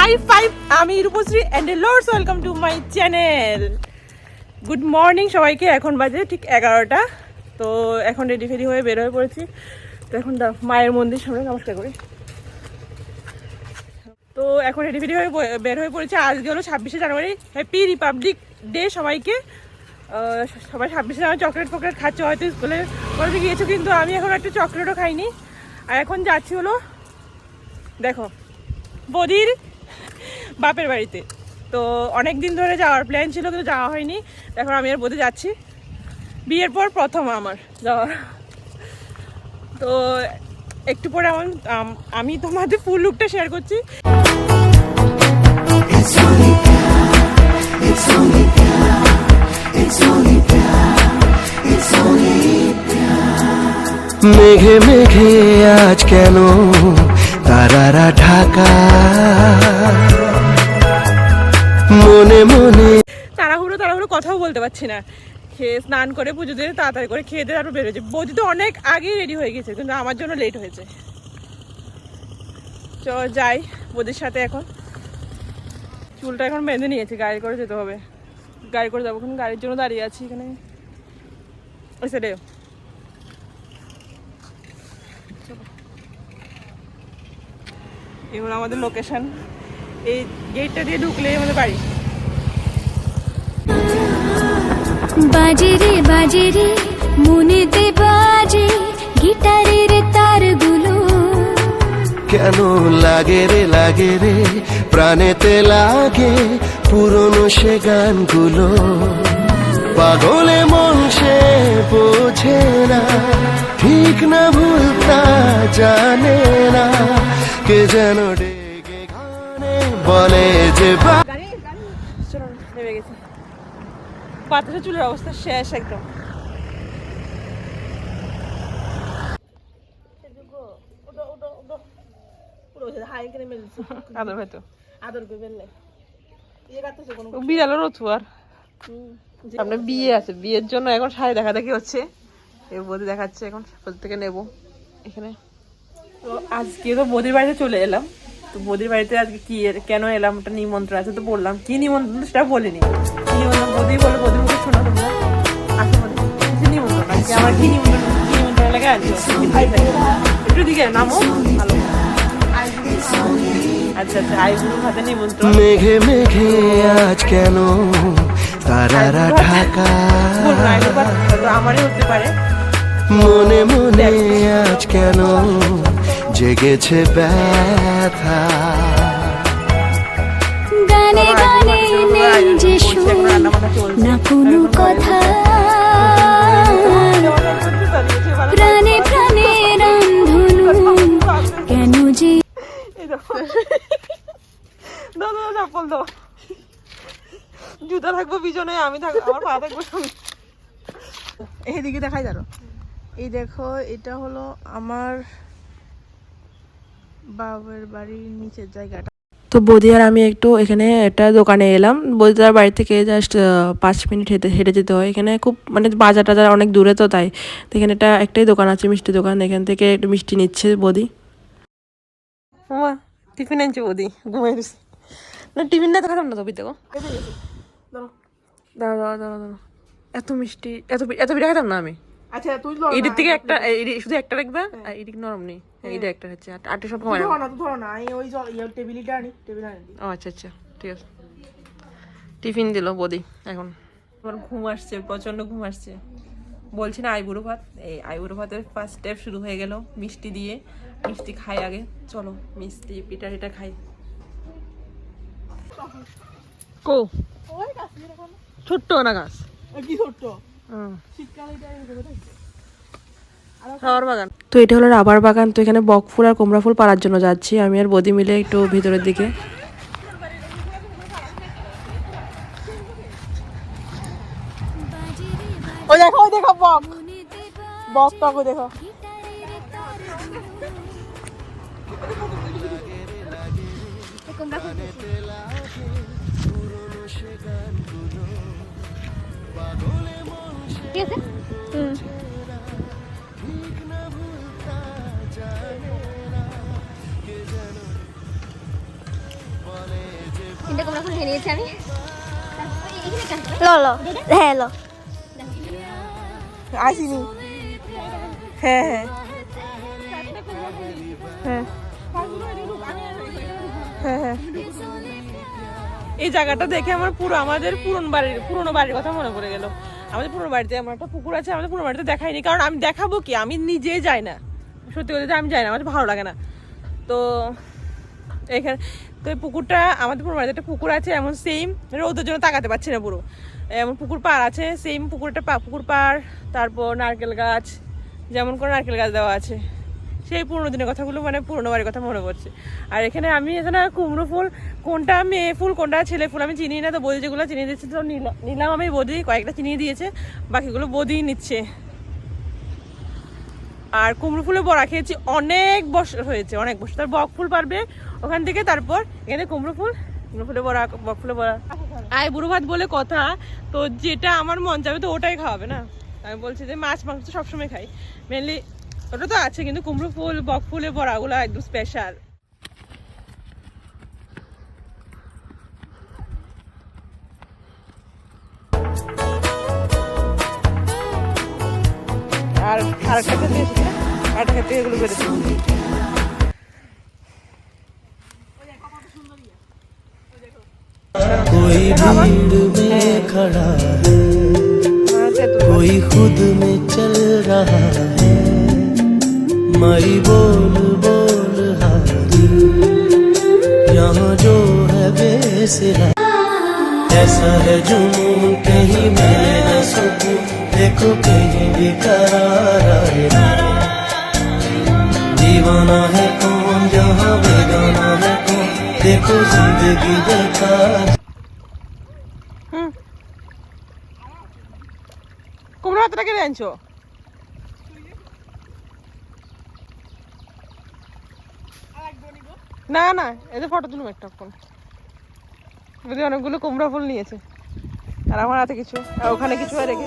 High five আমি Rupashree and lords welcome to my channel good morning সবাইকে, এখন বাজে ঠিক এগারোটা। তো এখন রেডি ফেডি হয়ে বের হয়ে পড়েছি। তো এখন মায়ের মন্দির সামনে নমস্কার করি। তো এখন রেডি ফেডি হয়ে বের হয়ে পড়েছে। আজকে হলো ছাব্বিশে জানুয়ারি। হ্যাপি রিপাবলিক ডে সবাইকে। সবাই ছাব্বিশে জানুয়ারি চকলেট ফকলেট খাচ্ছে, হয়তো স্কুলে কলেজে গিয়েছো, কিন্তু আমি এখন একটা চকলেটও খাইনি। আর এখন যাচ্ছি হলো, দেখো, বদির বাপের বাড়িতে। তো অনেক দিন ধরে যাওয়ার প্ল্যান ছিল, কিন্তু যাওয়া হয়নি। এখন আমি আর বদি যাচ্ছি। বিয়ের পর প্রথম আমার যাওয়া। তো একটু পরে আম- আমি তোমাদের ফুল লুকটা শেয়ার করছি। মেঘে মেঘে আজ কেন তারারা ঢাকা? মনে মনে। তাড়াহুড়ো তাড়াহুড়ো কথাও বলতে পারছি না। খেয়ে স্নান করে পুজো দিয়ে তাড়াতাড়ি করে খেয়ে দিয়ে আরও বেরোচ্ছে। বৌদি তো অনেক আগেই রেডি হয়ে গেছে, কিন্তু আমার জন্য লেট হয়েছে। চ যাই বৌদির সাথে এখন। চুলটা এখন বেঁধে নিয়েছি, গাড়ি করে যেতে হবে। গাড়ি করে যাব, এখন গাড়ির জন্য দাঁড়িয়ে আছি এখানে। ওই সাইডে এবার আমাদের লোকেশন এই গেটটা দিয়ে ঢুকলেই আমাদের বাড়ি। বাজে রে বাজে রে মনেতে বাজে গিটারের তারগুলো। কেন লাগে রে লাগে রে প্রাণেতে লাগে পুরনো সে গানগুলো? পাগলে মন সে বোঝে না ঠিক না ভুলতা জানে না কে যেন গানে বলে যে নেমে গেছি। বাতাসে চুলের অবস্থা শেষ একদম। আদর হয়তো সামনে বিয়ে আছে। বিয়ের জন্য এখন শাড়ি দেখা দেখি হচ্ছে। এর বদি দেখাচ্ছে এখন। থেকে নেব। এখানে। তো আজকে তো বদির বাড়িতে চলে এলাম। তো বদির বাড়িতে আজকে কি কেন এলাম? একটা নিমন্ত্রণ আছে তো বললাম। কি নিমন্ত্রণ সেটা বলিনি। নিমন্ত্রণ বদি বলে বদির মুখে শোনা তোমরা আসো নিমন্ত্রণ? আজকে আমার কি নিমন্ত্রণ? কি নিমন্ত্রণ লাগে আনছো ভাই ভাই একটু দিকে নামো ভালো। আচ্ছা আচ্ছা নিমন্ত্রণ। মেঘে মেঘে আজ কেন? তারারা ঢাকা। আমারই হতে পারে। মনে মনে আজ কেন? জেগেছে ব্যথা। গানে গানে নেই যে সুর না কোনো কথা। প্রাণে প্রাণে রামধনু কেন যে দাও দাও চপ্পল দাও জুতা থাকব পিছনে আমি থাকব আমার পা থাকব সামনে এইদিকে দেখাই দাঁড়ো এই দেখো এটা হলো আমার বাবার বাড়ির নিচের জায়গাটা। তো বৌদি আর আমি একটু এখানে একটা দোকানে এলাম। বৌদিদার বাড়ি থেকে জাস্ট পাঁচ মিনিট হেঁটে হেঁটে যেতে হয়। এখানে খুব মানে বাজার টাজার অনেক দূরে তো তাই। তো এখানে একটা একটাই দোকান আছে মিষ্টি দোকান। এখান থেকে একটু মিষ্টি নিচ্ছে বৌদি। টিফিন আনছে বৌদি। ঘুমাই না টিফিনটা দেখাতাম না তো গো? দাঁড়া দাঁড়া দাঁড়া দাঁড়া এত মিষ্টি এত এত পিঠা খেতাম না আমি। আচ্ছা তুই এদিক থেকে একটা এই- শুধু একটা রাখবা আর এদিক নরম নেই। এইটা একটা হচ্ছে আর আটটা সব ধরো না ধরো না আমি ওই জল ইয়ে টেবিলটা আনি টেবিল আনি। ও আচ্ছা আচ্ছা ঠিক আছে। টিফিন দিল বদি এখন। আমার ঘুম আসছে প্রচণ্ড ঘুম আসছে। বলছি না আইবুড়ো ভাত এই আইবুড়ো ভাতের ফার্স্ট স্টেপ শুরু হয়ে গেল মিষ্টি দিয়ে মিষ্টি খাই আগে। চলো মিষ্টি পিঠা টিটা খাই। কো? ছোট্ট না গাছ? কি ছোট্ট? বাগান। তো এটা হলো রাবার বাগান তো এখানে বক ফুল আর কুমড়া ফুল পাড়ার জন্য যাচ্ছি। আমি আর বদি মিলে একটু ভিতরের দিকে। ওই দেখো ওই দেখো বক। বক টক ওই দেখো। নিয়েছি আমি? লো লো। হ্যাঁ লো। আসিনি। হ্যাঁ হ্যাঁ। হ্যাঁ। হ্যাঁ হ্যাঁ। এই জায়গাটা দেখে আমার পুরো আমাদের পুরনো বাড়ির পুরনো বাড়ির কথা মনে পড়ে গেল। আমাদের পুরো বাড়িতে, আমার একটা পুকুর আছে, আমাদের পুরো বাড়িতে দেখাইনি কারণ আমি দেখাবো কি? আমি নিজে যাই না। সত্যি কথা আমি যাই না, আমার ভালো লাগে না। তো এখানে, তো এই পুকুরটা, আমাদের পুরো বাড়িতে একটা পুকুর আছে, এমন সেম রোদের জন্য তাকাতে পারছি না পুরো। এমন পুকুর পাড় আছে সেম পুকুরটা পুকুর পাড়, তারপর নারকেল গাছ, যেমন করে নারকেল গাছ দেওয়া আছে। সেই পুরোনো দিনের কথাগুলো মানে পুরোনো বাড়ির কথা মনে পড়ছে। আর এখানে আমি এখানে কুমড়ো ফুল, কোনটা মেয়ে ফুল, কোনটা ছেলে ফুল আমি চিনি না, তো বৌদি যেগুলো চিনিয়ে দিচ্ছে তো নিলাম আমি বৌদি, কয়েকটা চিনিয়ে দিয়েছে, বাকিগুলো বৌদি নিচ্ছে। আর কুমড়ো ফুলে বড়া খেয়েছি অনেক বছর হয়েছে, অনেক বছর। তার বক ফুল পারবে ওখান থেকে, তারপর এখানে কুমড়ো ফুল, কুমড়ো ফুলে বড়া, বক ফুলে বড়া। আয়, বুড়ো ভাত বলে কথা, তো যেটা আমার মন যাবে তো ওটাই খাওয়াবে না? আমি বলছি যে মাছ, মাংস সবসময় খাই। মেনলি ওটা তো আছে কিন্তু কুমড়ো ফুল বক ফুলে বড়াগুলো একদম স্পেশাল আর আরেকটা খেতে এসেছে আরেকটা খেতে এগুলো বেড়েছে कोई भीड़ में खड़ा है कोई खुद में चल रहा है मई बोल बोल हारी यहाँ जो है बेसिरा ऐसा है जुनून कहीं मिले न सुकून देखो कहीं भी करार आए दीवाना है कौन जहाँ बेगाना है कौन देखो जिंदगी बेकार কুমড়ো ভাতটা কেটে আনছো না না এদের ফটো তুলুম একটা এখন যদি অনেকগুলো কুমড়া ফুল নিয়েছে আর আমার হাতে কিছু আর ওখানে কিছু আর রেখে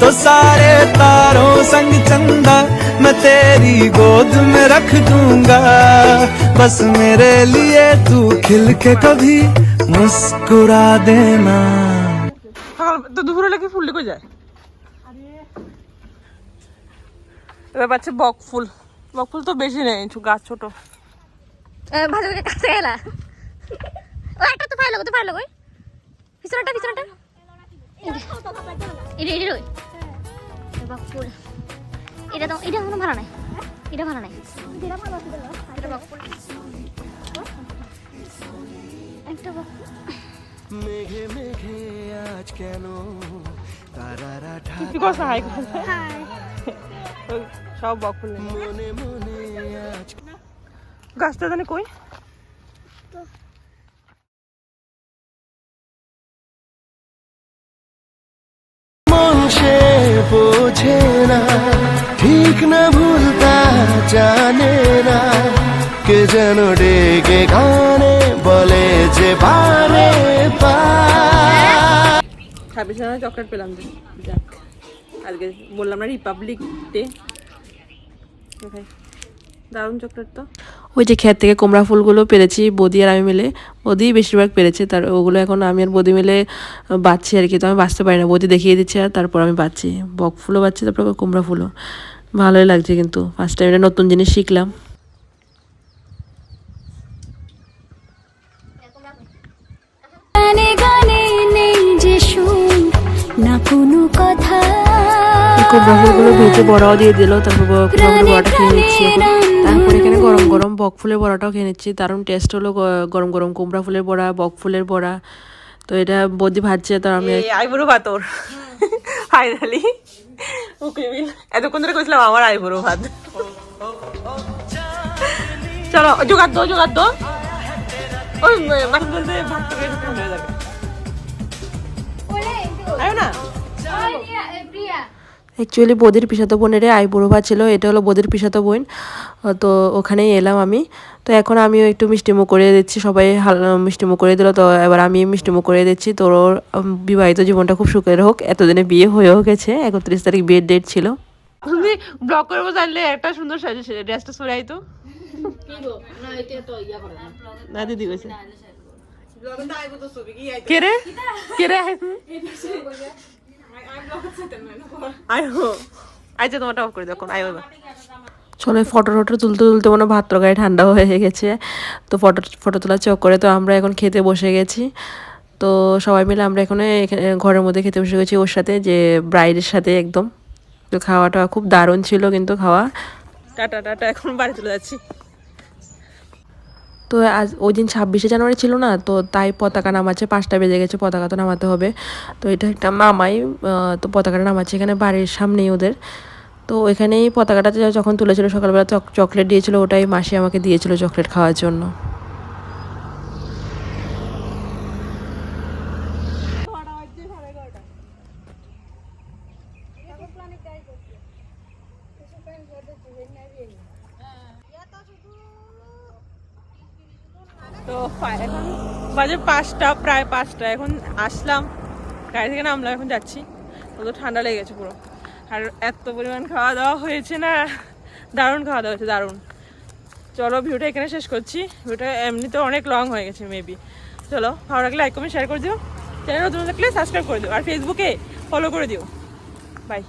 तो सारे तारों संग चंदा मैं तेरी गोद में रख दूंगा बस मेरे लिए तू खिल के कभी मुस्कुरा देना সকাল তো দুপুরে লেগে ফুল লিখে এবার পাচ্ছে বক ফুল বক ফুল তো বেশি নেই গাছ ছোট ভালো করে কাছে গেলা ও একটা তো ফাইল তো ফাইল কই পিছনটা পিছনটা এটা এটা রই বাক ফুল এটা তো এটা কোনো ভালো নাই এটা ভালো নাই এটা ভালো আছে এটা বাক ফুল একটা বাক মেঘে মেঘে আজ কেন তারারা কি করছে হাই হাই সব বক ফুল নেই। আজ গাছটা জানি কই? মন সে বোঝে না ঠিক না ভুলতা জানে না। কে যেন ডেকে গানে বলে যে বারে পা। ছাব্বিশ জানুয়ারি চকলেট পেলাম যে যাক আজকে বললাম না রিপাবলিক ডে দারুণ চকলেট তো। ওই যে ক্ষেত থেকে কুমড়া ফুলগুলো পেরেছি বদি আর আমি মিলে। বদি বেশিরভাগ পেরেছে তার ওগুলো এখন আমি আর বদি মিলে বাঁচছি আর কি। তো আমি বাঁচতে পারি না বদি দেখিয়ে দিচ্ছে আর তারপর আমি বাঁচছি। বক ফুলও বাঁচছি তারপর কুমড়া ফুলও। ভালোই লাগছে কিন্তু ফার্স্ট টাইম এটা নতুন জিনিস শিখলাম। গানে গানে নেই যে সুর না কোনো এই কুমড়া ফুলগুলো ভেজে বড়াও দিয়ে দিল তারপর ব- বড়াটা খেয়ে নিচ্ছি তারপর এখানে গরম গরম বক ফুলের বড়াটাও খেয়ে নিচ্ছি। দারুণ টেস্ট হলো গরম গরম কুমড়া ফুলের বড়া বক ফুলের বড়া। তো এটা বদি ভাজছে তো আমি আইবুড়ো ভাত ওর। ফাইনালি এতক্ষণ ধরে কইছিলাম আমার আইবুড়ো ভাত। চলো জোগাড় দো জোগাড় দো। ওই মাথা বলতে ভাত হয়ে যাবে। আয়ো না। অ্যাকচুয়ালি বদির পিসাতো বোনের আইবুড়ো ভাত ছিল এটা হলো বদির পিসাতো বোন তো ওখানেই এলাম আমি তো এখন আমিও একটু মিষ্টিমুখ করে দিচ্ছি সবাই হাল মিষ্টিমুখ করে দিল তো এবার আমি মিষ্টিমুখ করে দিচ্ছি। তোর ওর বিবাহিত জীবনটা খুব সুখের হোক এতদিনে বিয়ে হয়েও গেছে একত্রিশ তারিখ বিয়ের ডেট ছিল। তুমি ব্লগ করব জানলে একটা সুন্দর ড্রেসটা সরাই তো। না দিদি কইছে। কে রে? কে রে আয়ো আচ্ছা তোমারটা অফ করে দেখো আয়ো এবার চলো ফটো টটো তুলতে তুলতে মনে ভাত তরকারি ঠান্ডা হয়ে গেছে। তো ফটো ফটো তোলা চক করে তো আমরা এখন খেতে বসে গেছি। তো সবাই মিলে আমরা এখানে এখানে ঘরের মধ্যে খেতে বসে গেছি ওর সাথে যে ব্রাইডের সাথে একদম। তো খাওয়াটা খুব দারুণ ছিল কিন্তু খাওয়া। টাটা টাটা এখন বাড়ি চলে যাচ্ছি। তো আজ ওই দিন ছাব্বিশে জানুয়ারি ছিল না, তো তাই পতাকা নামাচ্ছে, পাঁচটা বেজে গেছে, পতাকা তো নামাতে হবে। তো এটা একটা মামাই তো পতাকাটা নামাচ্ছে এখানে বাড়ির সামনেই ওদের। তো এখানেই পতাকাটা যখন তুলেছিল সকালবেলা চক- চকলেট দিয়েছিল, ওটাই মাসি আমাকে দিয়েছিল চকলেট খাওয়ার জন্য। এখন বাজে পাঁচটা, প্রায় পাঁচটা। এখন আসলাম, গাড়ি থেকে নামলাম, এখন যাচ্ছি। তো ঠান্ডা লেগে গেছে পুরো। আর এত পরিমাণ খাওয়া দাওয়া হয়েছে না, দারুণ খাওয়া দাওয়া হয়েছে, দারুণ। চলো ভিডিওটা এখানে শেষ করছি। ভিডিওটা এমনিতে অনেক লং হয়ে গেছে মেবি চলো, ভালো লাগলে লাইক কমেন্ট শেয়ার করে দিও। চ্যানেল নতুন থাকলে সাবস্ক্রাইব করে দিও। আর ফেসবুকে ফলো করে দিও। বাই